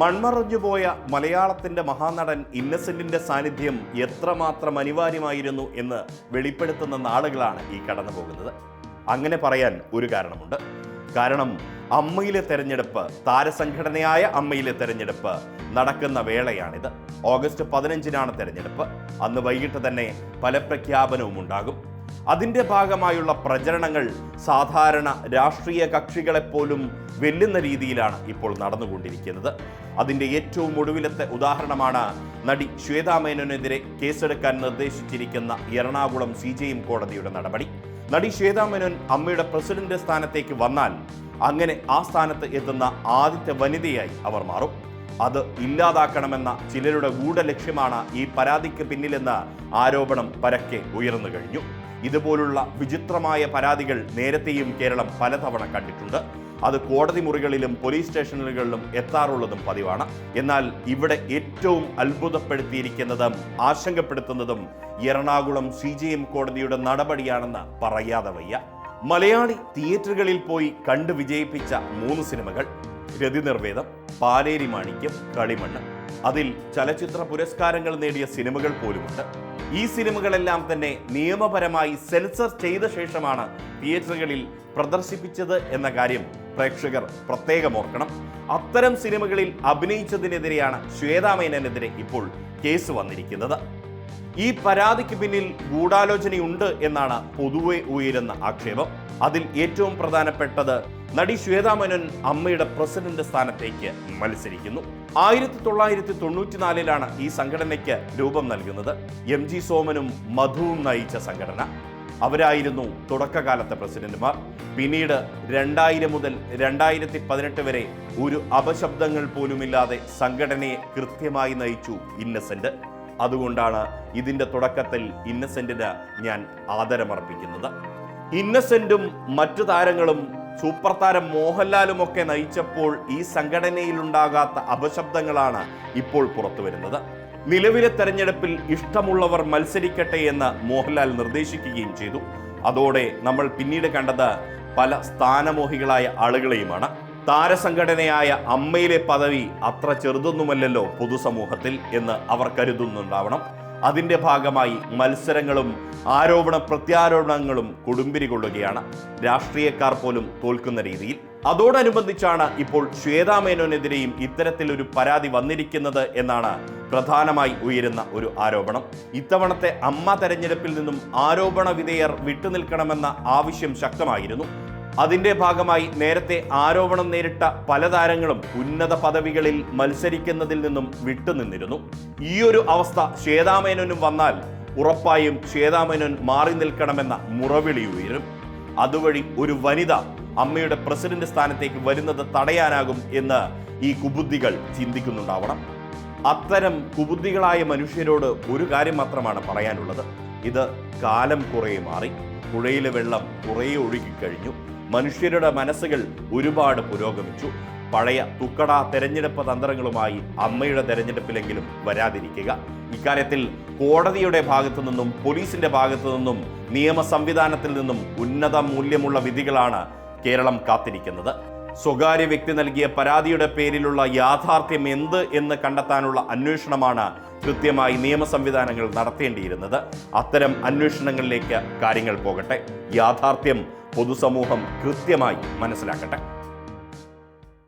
മൺമറഞ്ഞുപോയ മലയാളത്തിന്റെ മഹാനടൻ ഇന്നസെന്റിന്റെ സാന്നിധ്യം എത്രമാത്രം അനിവാര്യമായിരുന്നു എന്ന് വെളിപ്പെടുത്തുന്ന നാളുകളാണ് ഈ കടന്നു പോകുന്നത്. അങ്ങനെ പറയാൻ ഒരു കാരണമുണ്ട്. കാരണം അമ്മയിലെ തെരഞ്ഞെടുപ്പ് താരസംഘടനയായ അമ്മയിലെ തെരഞ്ഞെടുപ്പ് നടക്കുന്ന വേളയാണിത്. ഓഗസ്റ്റ് പതിനഞ്ചിനാണ് തെരഞ്ഞെടുപ്പ്. അന്ന് വൈകിട്ട് തന്നെ ഫലപ്രഖ്യാപനവും ഉണ്ടാകും അതിന്റെ ഭാഗമായുള്ള പ്രചരണങ്ങൾ സാധാരണ രാഷ്ട്രീയ കക്ഷികളെപ്പോലും വെല്ലുന്ന രീതിയിലാണ് ഇപ്പോൾ നടന്നുകൊണ്ടിരിക്കുന്നത്. അതിന്റെ ഏറ്റവും ഒടുവിലത്തെ ഉദാഹരണമാണ് നടി ശ്വേതാമേനോനെതിരെ കേസെടുക്കാൻ നിർദ്ദേശിച്ചിരിക്കുന്ന എറണാകുളം സി കോടതിയുടെ നടപടി. നടി ശ്വേതാമേനോൻ അമ്മയുടെ പ്രസിഡന്റ് സ്ഥാനത്തേക്ക് വന്നാൽ അങ്ങനെ ആ സ്ഥാനത്ത് എത്തുന്ന ആദ്യത്തെ വനിതയായി അവർ മാറും. അത് ഇല്ലാതാക്കണമെന്ന ചിലരുടെ ഗൂഢലക്ഷ്യമാണ് ഈ പരാതിക്ക് പിന്നിലെന്ന ആരോപണം പരക്കെ ഉയർന്നു കഴിഞ്ഞു. ഇതുപോലുള്ള വിചിത്രമായ പരാതികൾ നേരത്തെയും കേരളം പലതവണ കണ്ടിട്ടുണ്ട്. അത് കോടതി മുറികളിലും പോലീസ് സ്റ്റേഷനുകളിലും എത്താറുള്ളതും പതിവാണ്. എന്നാൽ ഇവിടെ ഏറ്റവും അത്ഭുതപ്പെടുത്തിയിരിക്കുന്നതും ആശങ്കപ്പെടുത്തുന്നതും എറണാകുളം സി ജി എം കോടതിയുടെ നടപടിയാണെന്ന് പറയാതെ വയ്യ. മലയാളി തിയേറ്ററുകളിൽ പോയി കണ്ടു വിജയിപ്പിച്ച മൂന്ന് സിനിമകൾ. രതിനിർവേദം പാലേരി മാണിക്യം കളിമണ്ണ്. അതിൽ ചലച്ചിത്ര പുരസ്കാരങ്ങൾ നേടിയ സിനിമകൾ പോലുമുണ്ട്. ഈ സിനിമകളെല്ലാം തന്നെ നിയമപരമായി സെൻസർ ചെയ്ത ശേഷമാണ് തിയേറ്ററുകളിൽ പ്രദർശിപ്പിച്ചത് എന്ന കാര്യം പ്രേക്ഷകർ പ്രത്യേകം ഓർക്കണം. അത്തരം സിനിമകളിൽ അഭിനയിച്ചതിനെതിരെയാണ് ശ്വേതാമേനനെതിരെ ഇപ്പോൾ കേസ് വന്നിരിക്കുന്നത്. ഈ പരാതിക്ക് പിന്നിൽ ഗൂഢാലോചനയുണ്ട് എന്നാണ് പൊതുവെ ഉയരുന്ന ആക്ഷേപം. അതിൽ ഏറ്റവും പ്രധാനപ്പെട്ടത് നടി ശ്വേതാമേനോൻ അമ്മയുടെ പ്രസിഡന്റ് സ്ഥാനത്തേക്ക് മത്സരിക്കുന്നു. ആയിരത്തി തൊള്ളായിരത്തി തൊണ്ണൂറ്റിനാലിലാണ് ഈ സംഘടനയ്ക്ക് രൂപം നൽകുന്നത്. എം ജി സോമനും മധുവും നയിച്ച സംഘടന. അവരായിരുന്നു തുടക്കകാലത്തെ പ്രസിഡന്റുമാർ. പിന്നീട് രണ്ടായിരം മുതൽ രണ്ടായിരത്തി പതിനെട്ട് വരെ ഒരു അപശബ്ദങ്ങൾ പോലുമില്ലാതെ സംഘടനയെ കൃത്യമായി നയിച്ചു ഇന്നസെന്റ്. അതുകൊണ്ടാണ് ഇതിന്റെ തുടക്കത്തിൽ ഇന്നസെന്റിന് ഞാൻ ആദരമർപ്പിക്കുന്നത്. ഇന്നസെന്റും മറ്റു താരങ്ങളും സൂപ്പർ താരം മോഹൻലാലും ഒക്കെ നയിച്ചപ്പോൾ ഈ സംഘടനയിലുണ്ടാകാത്ത അപശബ്ദങ്ങളാണ് ഇപ്പോൾ പുറത്തു വരുന്നത്. നിലവിലെ തെരഞ്ഞെടുപ്പിൽ ഇഷ്ടമുള്ളവർ മത്സരിക്കട്ടെ എന്ന് മോഹൻലാൽ നിർദ്ദേശിക്കുകയും ചെയ്തു. അതോടെ നമ്മൾ പിന്നീട് കണ്ടത് പല സ്ഥാനമോഹികളായ ആളുകളെയുമാണ്. താരസംഘടനയായ അമ്മയിലെ പദവി അത്ര ചെറുതൊന്നുമല്ലല്ലോ പൊതുസമൂഹത്തിൽ എന്ന് അവർ കരുതുന്നുണ്ടാവണം. അതിന്റെ ഭാഗമായി മത്സരങ്ങളും ആരോപണ പ്രത്യാരോപണങ്ങളും കൊടുമ്പിരി കൊള്ളുകയാണ്. രാഷ്ട്രീയക്കാർ പോലും തോൽക്കുന്ന രീതിയിൽ. അതോടനുബന്ധിച്ചാണ് ഇപ്പോൾ ശ്വേതാമേനോനെതിരെയും ഇത്തരത്തിലൊരു പരാതി വന്നിരിക്കുന്നത് എന്നാണ് പ്രധാനമായി ഉയരുന്ന ഒരു ആരോപണം. ഇത്തവണത്തെ അമ്മ തെരഞ്ഞെടുപ്പിൽ നിന്നും ആരോപണ വിധേയർ വിട്ടുനിൽക്കണമെന്ന ആവശ്യം ശക്തമായിരുന്നു. അതിന്റെ ഭാഗമായി നേരത്തെ ആരോപണം നേരിട്ട പല താരങ്ങളും ഉന്നത പദവികളിൽ മത്സരിക്കുന്നതിൽ നിന്നും വിട്ടുനിന്നിരുന്നു. ഈ ഒരു അവസ്ഥ ശ്വേതാമേനോനും വന്നാൽ ഉറപ്പായും ശ്വേതാമേനോൻ മാറി നിൽക്കണമെന്ന മുറവിളി ഉയരും. അതുവഴി ഒരു വനിത അമ്മയുടെ പ്രസിഡന്റ് സ്ഥാനത്തേക്ക് വരുന്നത് തടയാനാകും എന്ന് ഈ കുബുദ്ധികൾ ചിന്തിക്കുന്നുണ്ടാവണം. അത്തരം കുബുദ്ധികളായ മനുഷ്യരോട് ഒരു കാര്യം മാത്രമാണ് പറയാനുള്ളത്. ഇത് കാലം കുറേ മാറി. പുഴയിലെ വെള്ളം കുറേ ഒഴുകിക്കഴിഞ്ഞു മനുഷ്യരുടെ മനസ്സുകൾ ഒരുപാട് പുരോഗമിച്ചു. പഴയ തുക്കട തെരഞ്ഞെടുപ്പ് തന്ത്രങ്ങളുമായി അമ്മയുടെ തെരഞ്ഞെടുപ്പിലെങ്കിലും വരാതിരിക്കുക. ഇക്കാര്യത്തിൽ കോടതിയുടെ ഭാഗത്തു നിന്നും പോലീസിന്റെ ഭാഗത്തു നിന്നും നിയമ സംവിധാനത്തിൽ നിന്നും ഉന്നത മൂല്യമുള്ള വിധികളാണ് കേരളം കാത്തിരിക്കുന്നത്. സ്വകാര്യ വ്യക്തി നൽകിയ പരാതിയുടെ പേരിലുള്ള യാഥാർത്ഥ്യം എന്ത് എന്ന് കണ്ടെത്താനുള്ള അന്വേഷണമാണ് കൃത്യമായി നിയമ സംവിധാനങ്ങൾ നടത്തേണ്ടിയിരുന്നത്. അത്തരം അന്വേഷണങ്ങളിലേക്ക് കാര്യങ്ങൾ പോകട്ടെ. യാഥാർത്ഥ്യം പൊതുസമൂഹം കൃത്യമായി മനസ്സിലാക്കട്ടെ.